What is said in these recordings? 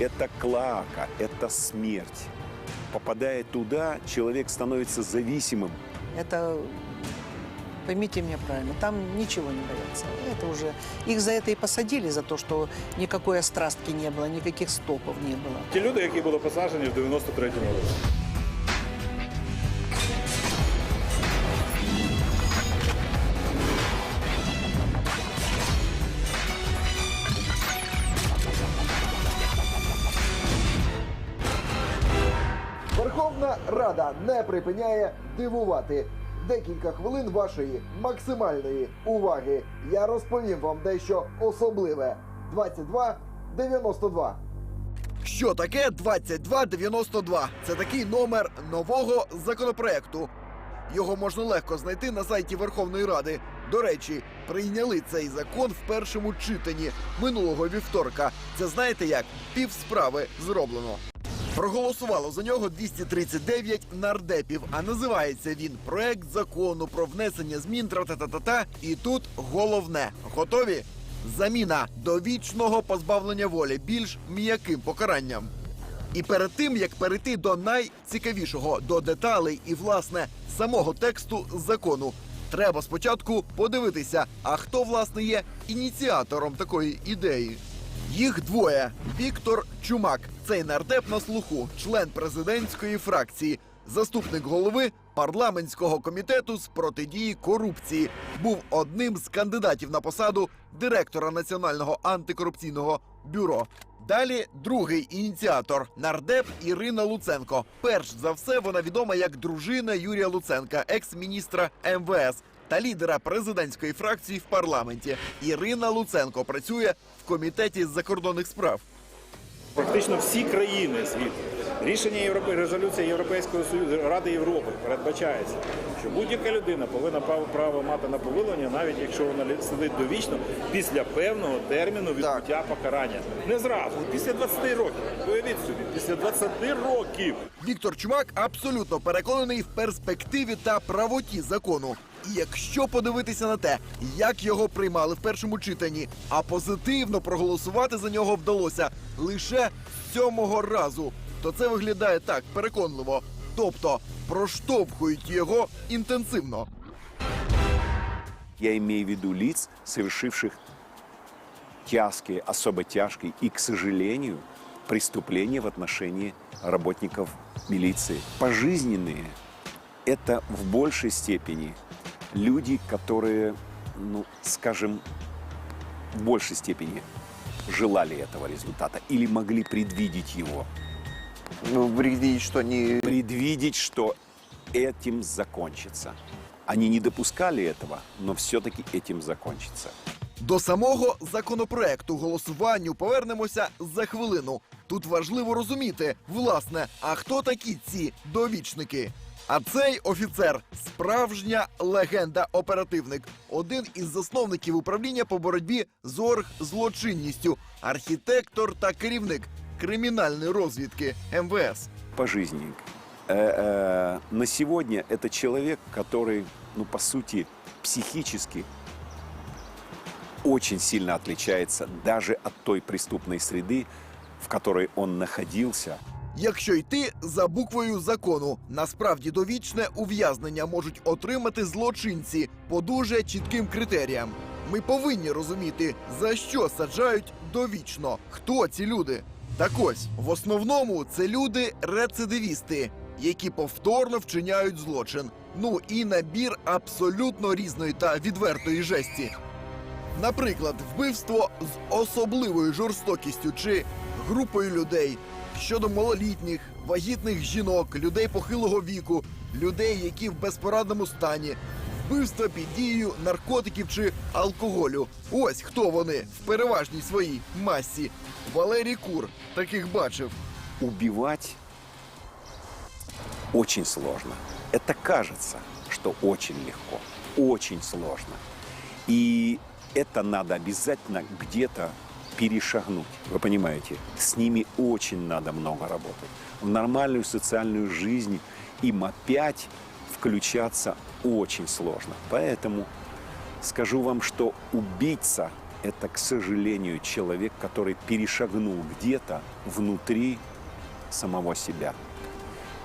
Это клака, это смерть. Попадая туда, человек становится зависимым. Это, поймите меня правильно, там ничего не боятся. Это уже, их за это и посадили, за то, что никакой острастки не было, никаких стопов не было. Ті люди, які були посаджені в 93-му році. Рада не припиняє дивувати. Декілька хвилин вашої максимальної уваги. Я розповім вам дещо особливе. 2292. Що таке 2292? Це такий номер нового законопроекту. Його можна легко знайти на сайті Верховної Ради. До речі, прийняли цей закон в першому читанні минулого вівторка. Це знаєте як? Пів справи зроблено. Проголосувало за нього 239 нардепів. А називається він проект закону про внесення змін тра-та-та-та-та. І тут головне готові. Заміна довічного позбавлення волі більш м'яким покаранням. І перед тим як перейти до найцікавішого, до деталей і власне самого тексту закону, треба спочатку подивитися, а хто власне є ініціатором такої ідеї. Їх двоє: Віктор Чумак, цей нардеп на слуху, член президентської фракції, заступник голови парламентського комітету з протидії корупції, був одним з кандидатів на посаду директора Національного антикорупційного бюро. Далі другий ініціатор нардеп Ірина Луценко. Перш за все, вона відома як дружина Юрія Луценка, екс-міністра МВС та лідера президентської фракції в парламенті. Ірина Луценко працює комітеті з закордонних справ. Фактично всі країни світу. Рішення Європи, резолюція Європейського Союзу Ради Європи передбачається, що будь-яка людина повинна право, право мати на повилення, навіть якщо вона сидить довічно, після певного терміну відбуття покарання. Не зразу, після 20 років. Уявіть собі, після 20 років. Віктор Чумак абсолютно переконаний в перспективі та правоті закону. І якщо подивитися на те, як його приймали в першому читанні, а позитивно проголосувати за нього вдалося лише сьомого разу, то це виглядає так переконливо. Тобто проштовхують його інтенсивно. Я имею в виду лиц, совершивших тяжкие, особо тяжкие и, к сожалению, преступления в отношении работников милиции. Пожизненные – это в большей степени люди, которые, ну, скажем, в большей степени желали этого результата или могли предвидеть его. Ну, предвидеть, что не... Предвидеть, что этим закончится. Они не допускали этого, но все-таки этим закончится. До самого законопроекту голосуванню повернемося за хвилину. Тут важливо розуміти, власне, а хто такі ці довічники? А цей офіцер справжня легенда-оперативник, один із засновників управління по боротьбі з оргзлочинністю, архітектор та керівник кримінальної розвідки МВС. Пожизненненько. Э-э, На сегодня это человек, который, ну, по сути, психически очень сильно отличается даже от той преступной среды, в которой он находился. Якщо йти за буквою закону, насправді довічне ув'язнення можуть отримати злочинці по дуже чітким критеріям. Ми повинні розуміти, за що саджають довічно, хто ці люди. Так ось в основному це люди рецидивісти, які повторно вчиняють злочин. Ну і набір абсолютно різної та відвертої жесті. Наприклад, вбивство з особливою жорстокістю чи групою людей щодо малолітніх, вагітних жінок, людей похилого віку, людей, які в безпорадному стані, вбивства під дією наркотиків чи алкоголю. Ось хто вони в переважній своїй масі. Валерій Кур таких бачив. Убивать очень сложно. Это кажется, что очень легко. Очень сложно. И это надо обязательно где-то перешагнуть. Вы понимаете, с ними очень надо много работать. В нормальную социальную жизнь им опять включаться очень сложно. Поэтому скажу вам, что убийца – это, к сожалению, человек, который перешагнул где-то внутри самого себя.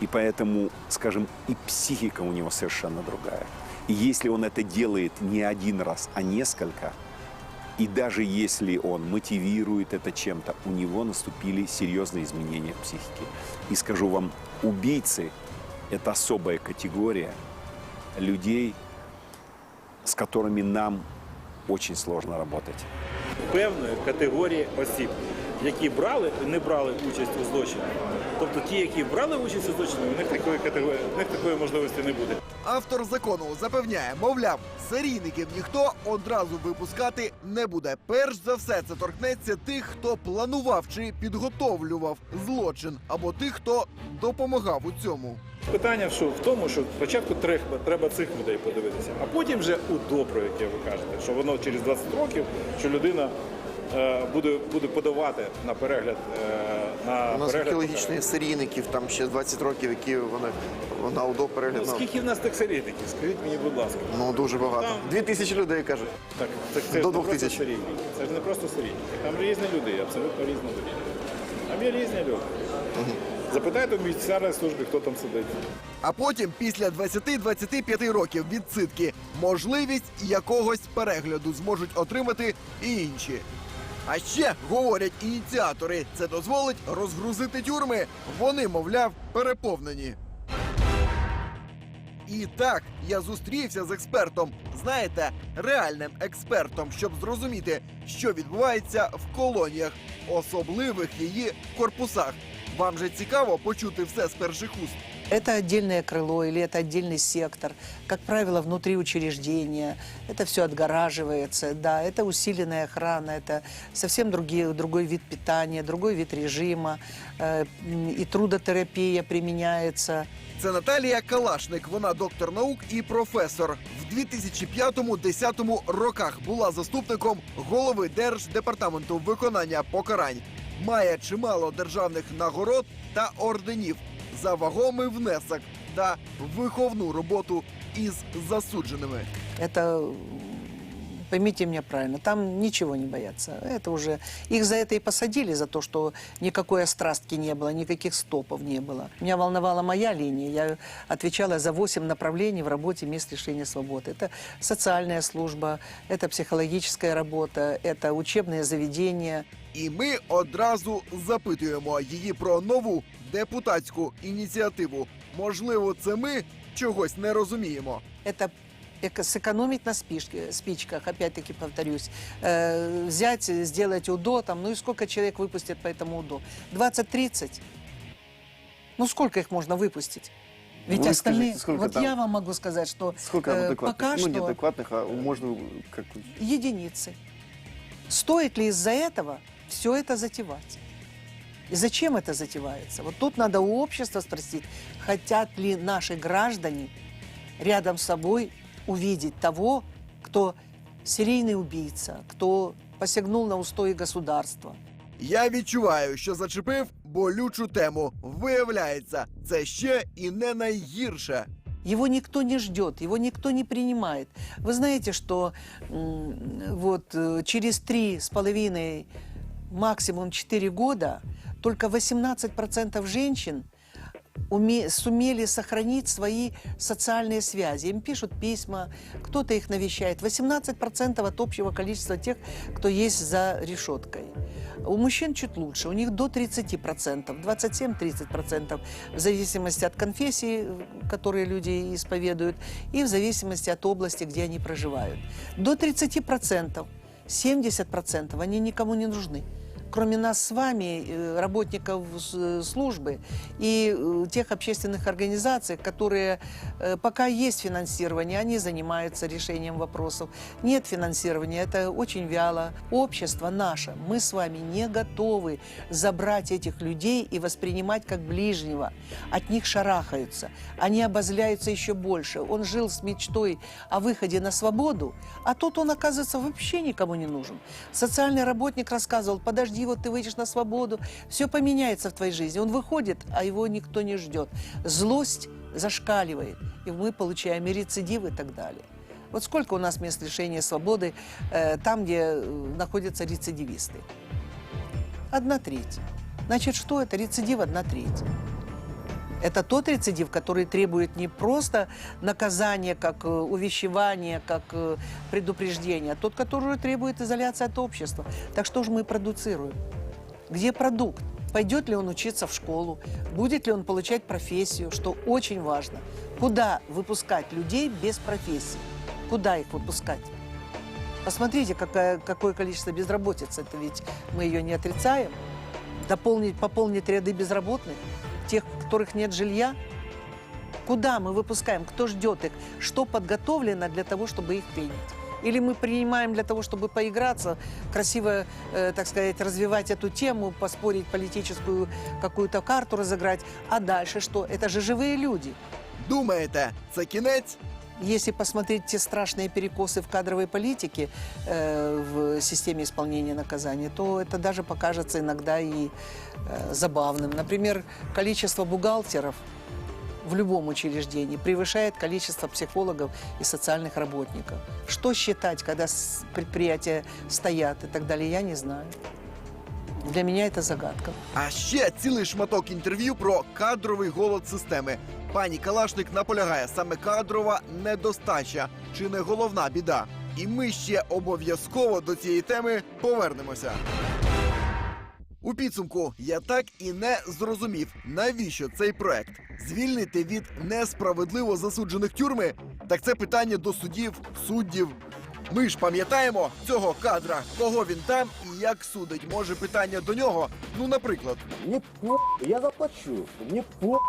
И поэтому, скажем, и психика у него совершенно другая. И если он это делает не один раз, а несколько, и даже если он мотивирует это чем-то, у него наступили серьезные изменения в психике. И скажу вам, убийцы – это особая категория людей, с которыми нам очень сложно работать. певної категорії осіб, Які брали і не брали участь у злочині. Тобто ті, які брали участь у злочині, у них такої категорії, у них такої можливості не буде. Автор закону запевняє, мовляв, серійників ніхто одразу випускати не буде. Перш за все, це торкнеться тих, хто планував чи підготовлював злочин, або тих, хто допомагав у цьому. Питання що в тому, що спочатку треба, треба цих людей подивитися, а потім вже у добро, яке ви кажете, що воно через 20 років, що людина буде, буде подавати на перегляд е, на У нас перегляд. археологічних серійників, там ще 20 років, які вони на УДО перегляд. Ну, скільки в нас тих серійників? Скажіть мені, будь ласка. ну дуже багато. Там- Дві тисячі людей кажуть. Так, це, це До двох тисяч. серійники. Це ж не просто серійники. Там різні люди, абсолютно різні люди. Там є різні люди. Запитайте у місцевої служби, хто там сидить. А потім, після 20-25 років відсидки, можливість якогось перегляду зможуть отримати і інші. А ще говорять ініціатори, це дозволить розгрузити тюрми. Вони, мовляв, переповнені. І так, я зустрівся з експертом. Знаєте, реальним експертом, щоб зрозуміти, що відбувається в колоніях, особливих її корпусах. Вам же цікаво почути все з перших уст. Это отдельное крыло или это отдельный сектор. Как правило, внутри учреждения. Это все отгораживается. Да, это усиленная охрана, это совсем другие, другой вид питания, другой вид режима. э, м, И трудотерапия применяется. Це Наталія Калашник. Вона доктор наук і професор. В 2005-10 роках була заступником голови Держдепартаменту виконання покарань. Має чимало державних нагород та орденів за вагомий внесок та виховну роботу із засудженими. Это, м, поймите меня правильно, там ничего не боятся. Это уже их за это и посадили, за то, что никакой острастки не было, никаких стопов не было. Меня волновала моя линия. Я отвечала за 8 направлений в работе мест лишения свободы. Это социальная служба, это психологическая работа, это учебные заведения. І ми одразу запитуємо її про нову депутатську ініціативу. Можливо, це ми чогось не розуміємо. Это эко- сэкономить на спичке- спичках, опять-таки повторюсь, э, взять, сделать УДО, там, ну и сколько человек выпустят по этому УДО? 20-30? Ну сколько их можно выпустить? Ведь Ну, вы остальные... скажите, сколько вот там? я вам могу сказать, что Сколько э, адекватных? пока ну, что не адекватных, а можно как единицы. Стоит ли из-за этого все это затевать? И зачем это затевается? Вот тут надо у общества спросить, хотят ли наши граждане рядом с собой увидеть того, кто серийный убийца, кто посягнул на устои государства. Я відчуваю, що зачепив болючу тему. Виявляється, це ще і не найгірше. Его никто не ждет, его никто не принимает. Вы знаете, что м, вот э, через три с половиной, максимум четыре года только 18% женщин уме- сумели сохранить свои социальные связи. Им пишут письма, кто-то их навещает. 18% от общего количества тех, кто есть за решеткой. У мужчин чуть лучше, у них до 30%, 27-30%, в зависимости от конфессии, которые люди исповедуют, и в зависимости от области, где они проживают. До 30%, 70% они никому не нужны кроме нас с вами, э, работников э, службы и э, тех общественных организаций, которые, пока есть финансирование, они занимаются решением вопросов. Нет финансирования, это очень вяло. Общество наше, мы с вами не готовы забрать этих людей и воспринимать как ближнего. От них шарахаются, они обозляются еще больше. Он жил с мечтой о выходе на свободу, а тут он, оказывается, вообще никому не нужен. Социальный работник рассказывал, подожди, вот ты выйдешь на свободу, все поменяется в твоей жизни. Он выходит, а его никто не ждет. Злость зашкаливает, и мы получаем и рецидив и так далее. Вот сколько у нас мест лишения свободы э, там, где э, находятся рецидивисты? Одна треть. Значит, что это? Рецидив одна треть. Это тот рецидив, который требует не просто наказания, как э, увещевания, как э, предупреждения, а тот, который требует изоляции от общества. Так что же мы продуцируем? Где продукт? Пойдет ли он учиться в школу? Будет ли он получать профессию? Что очень важно. Куда выпускать людей без профессии? Куда их выпускать? Посмотрите, какая, какое количество безработицы. Это ведь мы ее не отрицаем. Дополнить, пополнить ряды безработных, тех, которых нет жилья. Куда мы выпускаем? Кто ждет их? Что подготовлено для того, чтобы их принять? Или мы принимаем для того, чтобы поиграться, красиво, э, так сказать, развивать эту тему, поспорить политическую какую-то карту разыграть. А дальше что? Это же живые люди. Думаєте, це кінець? Если посмотреть те страшные перекосы в кадровой политике э, в системе исполнения наказания, то это даже покажется иногда и э, забавным. Например, количество бухгалтеров в любом учреждении превышает количество психологов и социальных работников. Что считать, когда предприятия стоят и так далее, я не знаю. Для меня это загадка. А ще цілий шматок інтерв'ю про кадровий голод системи. Пані Калашник наполягає, саме кадрова недостача чи не головна біда. І ми ще обов'язково до цієї теми повернемося. У підсумку я так і не зрозумів, навіщо цей проект звільнити від несправедливо засуджених тюрми. Так це питання до судів, суддів. Ми ж пам'ятаємо цього кадра, кого він там і як судить. Може, питання до нього? Ну, наприклад, Мне по... Я заплачу. Мне по...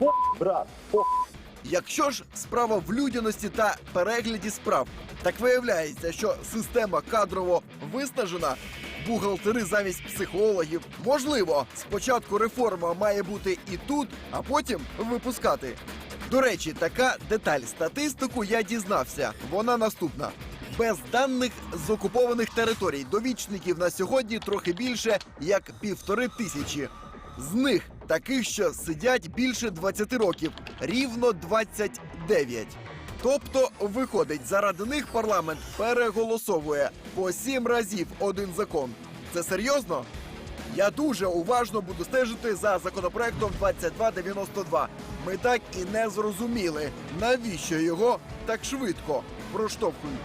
По, брат, по... Якщо ж справа в людяності та перегляді справ, так виявляється, що система кадрово виснажена, бухгалтери замість психологів. Можливо, спочатку реформа має бути і тут, а потім випускати. До речі, така деталь статистику я дізнався. Вона наступна. Без даних з окупованих територій довічників на сьогодні трохи більше як півтори тисячі. З них таких, що сидять більше 20 років, рівно 29. Тобто, виходить, заради них парламент переголосовує по сім разів один закон. Це серйозно? Я дуже уважно буду стежити за законопроектом 2292. Ми так і не зрозуміли, навіщо його так швидко проштовхують.